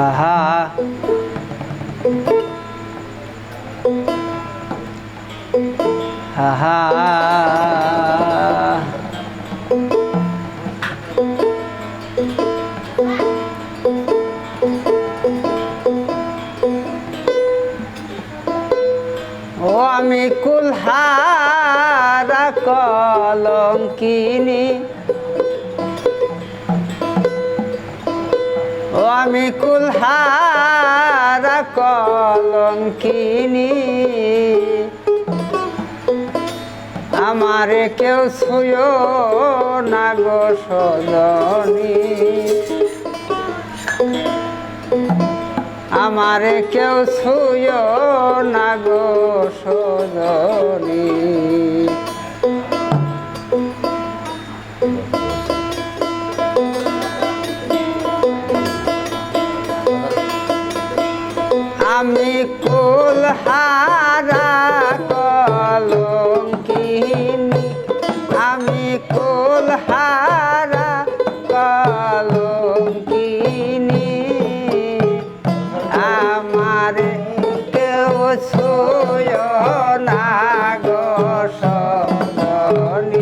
আহা। আহা। ও আমি কুলহারা কলম কিনি আমি কুলহারা কলঙ্কিনী। আমারে কেউ শুয় না গো সজনী। আমারে কেউ শুয় না গো সজনী।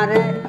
not it.